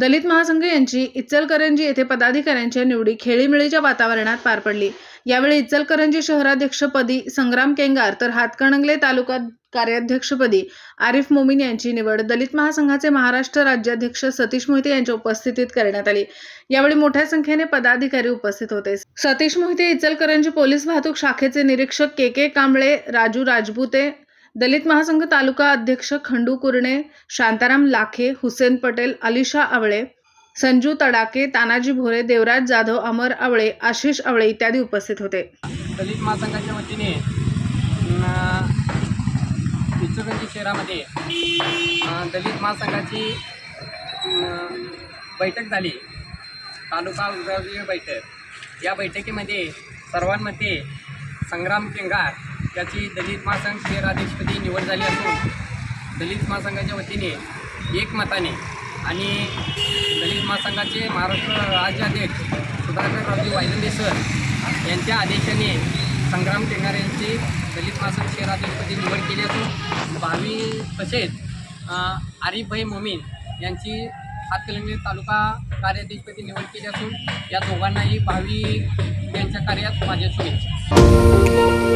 दलित महासंघ यांची इचलकरंजी येथे पदाधिकाऱ्यांच्या निवडी खेळीमेळीच्या वातावरणात पार पडली. यावेळी इचलकरंजी शहराध्यक्षपदी संग्राम केंगार तर हातकणंगले तालुका कार्याध्यक्षपदी आरिफ मोमीन यांची निवड दलित महासंघाचे महाराष्ट्र राज्याध्यक्ष सतीश मोहिते यांच्या उपस्थितीत करण्यात आली. यावेळी मोठ्या संख्येने पदाधिकारी उपस्थित होते. सतीश मोहिते इचलकरंजी पोलीस वाहतूक शाखेचे निरीक्षक के के कांबळे राजू राजपुते दलित महासंघ तालुका अध्यक्ष खंडू कुरणे शांताराम लाखे हुसेन पटेल अलिशा आवळे संजू तडाके तानाजी भोरे देवराज जाधव अमर आवळे आशिष आवळे इत्यादी उपस्थित होते. दलित महासंघाच्या वतीने इचलकरंजी शहरामध्ये दलित महासंघाची बैठक झाली. तालुका विभागीय बैठक. या बैठकीमध्ये सर्वांमध्ये संग्राम केंगार त्याची दलित महासंघ शहराध्यक्षपदी निवड झाली असून दलित महासंघाच्या वतीने एकमताने आणि दलित महासंघाचे महाराष्ट्र राज्याध्यक्ष सुधाकर रावजी वायदंडे सर यांच्या आदेशाने संग्राम टेंगार यांची दलित महासंघ शहराध्यक्षपदी निवड केली असून भावी तसेच आरिफभाई मोमीन यांची हातकलंगली तालुका कार्याध्यक्षपदी निवड केली असून या दोघांनाही भावी यांच्या कार्यात माझ्या शुभेच्छा.